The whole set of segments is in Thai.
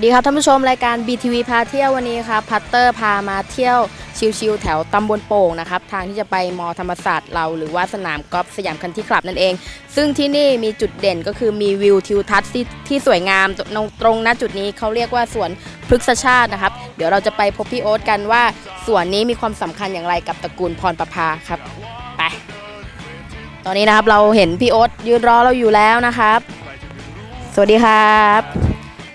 วัสดีครับท่านผู้ชมรายการ BTV พาเที่ยววันนี้ครับพัตเตอร์พามาเที่ยวชิลๆแถวตำบลโป่งนะครับทางที่จะไปมอธรรมศาสตร์เราหรือว่าสนามกอล์ฟสยามคันที่คลับนั่นเอง ซึ่งที่นี่มีจุดเด่นก็คือมีวิวทิวทัศน์ที่ที่สวยงามตรงตรงณจุดนี้เขาเรียกว่าสวนพฤกษชาตินะครับ เดี๋ยวเราจะไปพบพี่โอ๊ตกันว่าสวนนี้มีความสำคัญอย่างไรกับตระกูลพรประภาครับไปตอนนี้นะครับเราเห็นพี่โอ๊ตยืนรอเราอยู่แล้วนะครับ สวัสดีครับ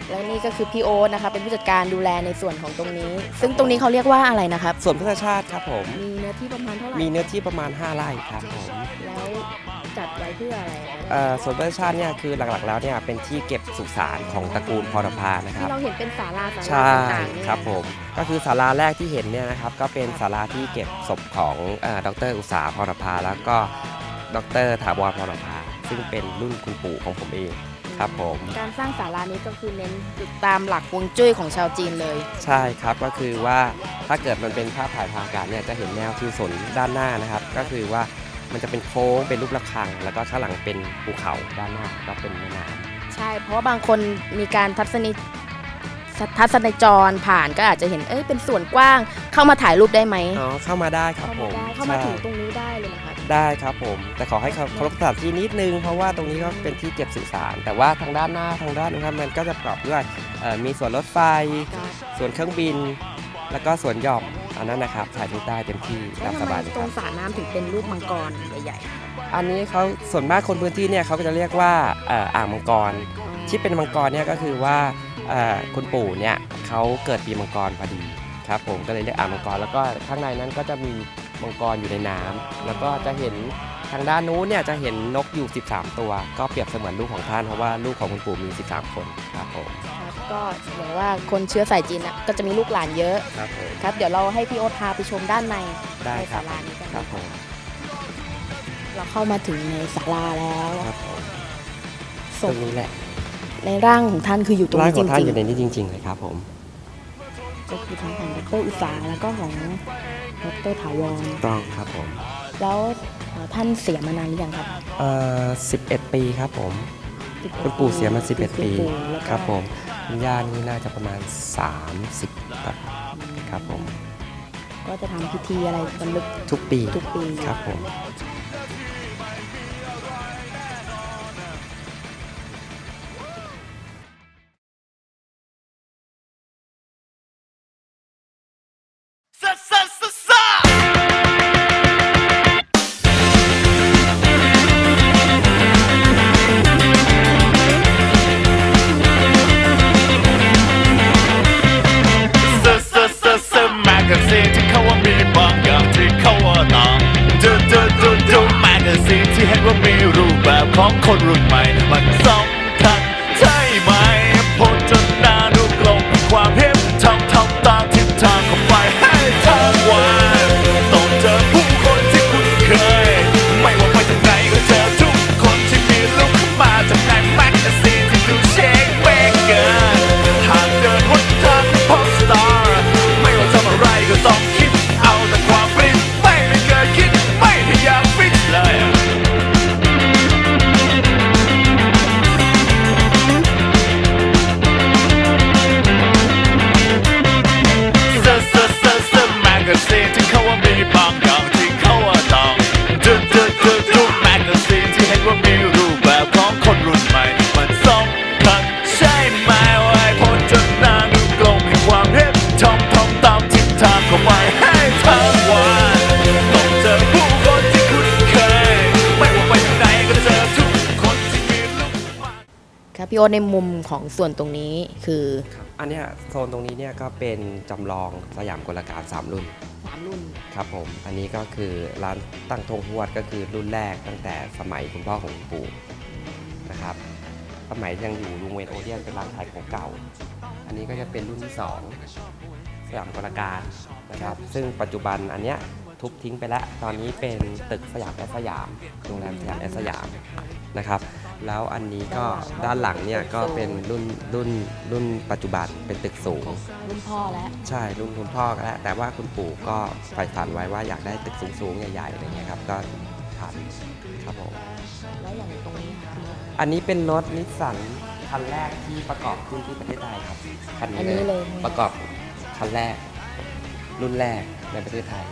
แล้วนี่ก็คือพี่โอ๊ตนะคะเป็นผู้จัดการดูแลในส่วนของตรงนี้ ซึ่งตรงนี้เขาเรียกว่าอะไรนะครับ ส่วนพุทธชาติครับผม มีเนื้อที่ประมาณเท่าไหร่มีเนื้อที่ประมาณ 5ไร่ครับผมแล้วจัดไว้เพื่ออะไรครับเอ่อส่วนพุทธชาติเนี่ยคือหลักๆ แล้วเนี่ยเป็นที่เก็บสุสานของตระกูลพรพานะครับที่เราเห็นเป็นศาลาศาลาใช่ต่างๆเนี่ยครับผมก็คือศาลาแรกที่เห็นเนี่ยนะครับก็เป็นศาลาที่เก็บศพของเอ่อดรอุตสาหพรพาแล้วก็ดรถาวรพรพาซึ่งเป็นรุ่นคุณปู่ของผมเอง ครับผม การสร้างศาลานี้ก็คือเน้นตามหลักฮวงจุ้ยของชาวจีนเลย ใช่ครับก็คือว่าถ้าเกิดมันเป็นภาพถ่ายทางการเนี่ยจะเห็นแนวทิวสนด้านหน้านะครับ ก็คือว่ามันจะเป็นโค้งเป็นรูประฆัง แล้วก็ข้างหลังเป็นภูเขาด้านหน้าก็เป็นแม่น้ำ ใช่ เพราะว่าบางคนมีการทัศนิ ทัศนจรผ่านก็อาจจะเห็นเอ้ยเป็นส่วนกว้างเข้ามาถ่ายรูปได้ไหมอ๋อเข้ามาได้ครับเข้าผมมาได้เข้ามาถึงตใช่รงนี้ได้เลยนะครับได้ครับผม แต่ขอให้เคารพสถานที่นิดนึง เพราะว่าตรงนี้ก็เป็นที่เก็บสื่อสาร แต่ว่าทางด้านหน้าทางด้านนะครับมันก็จะประกอบด้วยเอ่อมีสวนรถไฟส่วนเครื่องบิน แล้วก็สวนหย่อมอันนั้นนะครับถ่ายรูปได้เต็มที่แล้ตาวมทำสไมบายเลยตครรังบสระน้ำถึงเป็นรูปมังกรใหญ่อันนี้เขาส่วนมากคนพื้นที่เนี่ยเขาก็จะเรียกว่าเอ่ออ่างมังกร ๆที่เป็นมังกรเนี่ยก็คือว่าเอ่อ คุณปู่เนี่ยเขาเกิดปีมังกรพอดีครับผมก็เลยเรียกอ่างมังกรแล้วก็ข้างในนั้นก็จะมีมังกรอยู่ในน้ำแล้วก็จะเห็นทางด้านนู้นเนี่ยจะเห็นนกอยู่ 13 ตัว ก็เปรียบเสมือนลูกของท่านเพราะว่าลูกของคุณปู่มี 13 คนครับผมครับก็อย่างว่าคนเชื้อสายจีนนะก็จะมีลูกหลานเยอะครับผมครับเดี๋ยวเราให้พี่โอ๊ตพาไปชมด้านในได้ในครัศาบลานี้กันครับผมเราเข้ามาถึงในศาลาแล้วครับผมศตรพงนี้แหละ ในร่างของท่านคืออยู่ตรงร่างนี้ขจองท่านริงอยู่ในนี้จริงๆเลยครับผม ๆก็คือทั้งของดรอุตสาหแล้วก็ของดรถาวรต้องครับผมแล้วเอ่อท่านเสียมานานหรือยังครับเอ่อ11 ปีครับผม 11คุณปู่เสียมาคุณ11 ปีปู่แล้วก็ครับผมคุณย่านี่น่าจะประมาณ 30ครับครับผม ก็จะทำพิธีอะไรบรรลึกทุกปีทุกปี ครับผม คนรุ่นใหม่ ครับพี่โอ๊ตในมุมของส่วนตรงนี้คือ อันเนี้ยโซนตรงนี้เนี่ยก็เป็นจำลองสยามกลการ3 รุ่นสามรุ่น ครับผม อันนี้ก็คือร้านตั้งธงหวดก็คือรุ่นแรกตั้งแต่สมัยคุณพ่อของคุณปู่นะครับ สมัยยังอยู่ลุงเวนโอเดียนเป็นร้านขายของเก่า อันนี้ก็จะเป็นรุ่นที่2สยามกลการนะครับ ซึ่งปัจจุบันอันเนี้ยทุบทิ้งไปแล้ว ตอนนี้เป็นตึกสยามแอสสยาม โรงแรมสยามแอสสยามนะครับ แล้วอันนี้ก็ด้านหลังเนี่ยก็เป็นรุ่นรุ่นรุ่นปัจจุบันเป็นตึกสูง รุ่นพ่อแล้วใช่รุ่นคุณพ่อก็แล้วแต่ว่าคุณปู่ก็ใฝ่ฝันไว้ว่าอยากได้ตึกสูงๆใหญ่ๆอะไรเงี้ยครับก็ทำครับผมแล้วอย่างตรงนี้ค่ะอันนี้เป็นรถนิสสันคันแรกที่ประกอบขึ้นที่ประเทศไทยครับคันอันนี้นี้เลเลยยประกอบคันแรก รุ่นแรกในประเทศไทย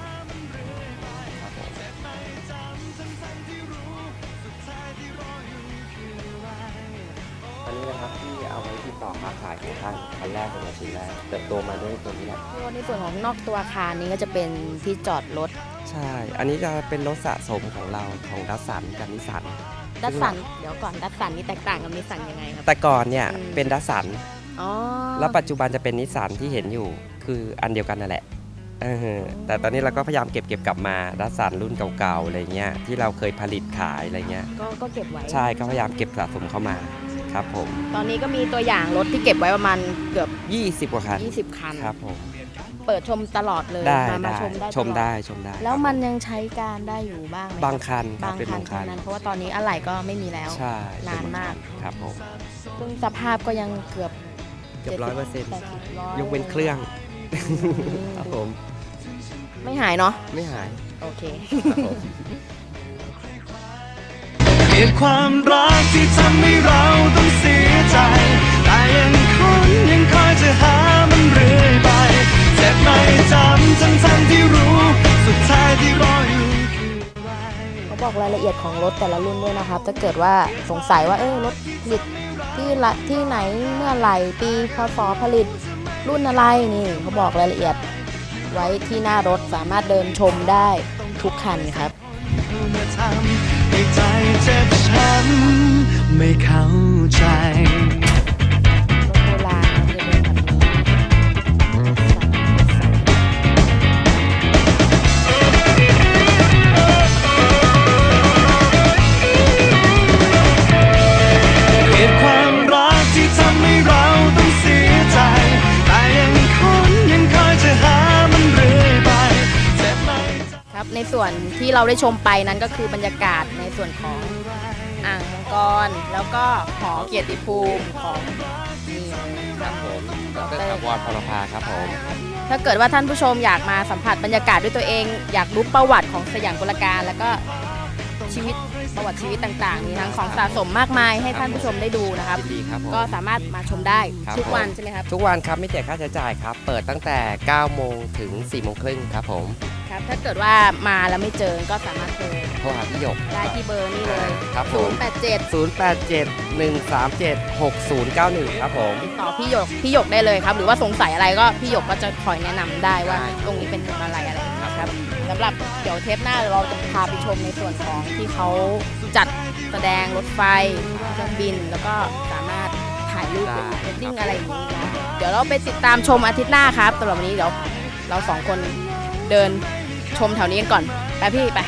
นนี้นะครับที่เอาไว้ติดต่อค้าขายของท่านคันแรกเป็นชิ้นแรกเติบโตมาด้วยตัวนี้แหละในส่วนของนอกตัวอาคารนี้ก็จะเป็นที่จอดรถใช่ อันนี้จะเป็นรถสะสมของเราของดัสสันกับนิสสัน ดัสสัน เดี๋ยวก่อนดัสสันนี่แตกต่างกับนิสสันยังไงครับ แต่ก่อนเนี่ยอืม เป็นดัสสัน อ๋อแล้วปัจจุบันจะเป็นนิสสันที่เห็นอยู่คืออันเดียวกันนั่นแหละเออแต่ตอนนี้เราก็พยายามเก็บเก็บกลับมาดัสสันรุ่นเก่าๆอะไรเงี้ยที่เราเคยผลิตขายอะไรเงี้ย ก็ก็เก็บไว้ ใช่ก็พยายามเก็บสะสมเข้ามา ครับผม ตอนนี้ก็มีตัวอย่างรถที่เก็บไว้ประมาณเกือบ 20 กว่าคัน 20 คัน ครับผม เปิดชมตลอดเลยได้มามาได้ชมได้ชมตลอได้ชมได้แล้วครับมันยังใช้การได้อยู่บ้างไหมบางคันครับบางเป็นคันบางคัเท่านนั้นเพราะว่าตอนนี้อะไหล่ก็ไม่มีแล้ว ใช่นานมาก ครับผม ซึ่งสภาพก็ยังเกือบเกือบร้อยเปอร์เซ็นต์แปดสิบร้อยยกเว้นเครื่องอืมครับผม ไม่หายเนาะไม่หาย โอเค ครับผม เหตุความรักที่ทำให้เราต้องเสียใจ แต่ยังคนยังคอยจะหามันเรื่อยไปเจ็บไม่จำทั้งทั้งที่รู้ สุดท้ายที่รออยู่เขาบอกรายละเอียดของรถแต่ละรุ่นด้วยนะครับ ถ้าเกิดว่าสงสัยว่าเออรถผลิตที่ละที่ไหนเมื่อไหร่ปีพศผลิตรุ่นอะไรนี่เขาบอกรายละเอียดไว้ที่หน้ารถสามารถเดินชมได้ทุกคันครับ เจ็บช้ำไม่เข้าใจ ส่วนที่เราได้ชมไปนั้นก็คือบรรยากาศในส่วนของอ่างมังกรแล้วก็หอเกียรติภูมิของนี่เลยคครัรับบผมดรถาวรพรพาครับผม ถ้าเกิดว่าท่านผู้ชมอยากมาสัมผัสบรรยากาศด้วยตัวเอง อยากรู้ประวัติของสยามกุลการ แล้วก็ชีวิตประวัติชีวิตต่างๆ มีทั้งของสะสมมากมายให้ท่านผู้ชมได้ดูนะครับ ยินดีครับผม ก็สามารถมาชมได้ครับ ทุกวันผมใช่ไหมครับ ทุกวันครับไม่เสียค่าใช้จ่ายครับ เปิดตั้งแต่ 9 โมงถึง 4 โมงครึ่งครับผม ครับ ถ้าเกิดว่ามาแล้วไม่เจอก็สามารถโทรโทรหาพี่หยกได้ที่เบอร์นี่เลยครับผม087 087 137 6091 ครับผมติดต่อพี่หยกพี่หยกได้เลยครับ หรือว่าสงสัยอะไรก็พี่หยกก็จะคอยแนะนำได้ว่าได้ตรงนี้เป็นอะไรอะไรนะครับสำหรับเดี๋ยวเทปหน้าเราจะพาไปชมในส่วนของที่เขาจัดแสดงรถไฟเครื่องบิน แล้วก็สามารถถ่ายรูปเป็นเวดดิ้งอะไรอย่างนี้นะเดี๋ยวเราไปติดตามชมอาทิตย์หน้าครับสำหรับวันนี้เดี๋ยวเราสองคนเดิน ชมแถวนี้กันก่อน ไปพี่ไป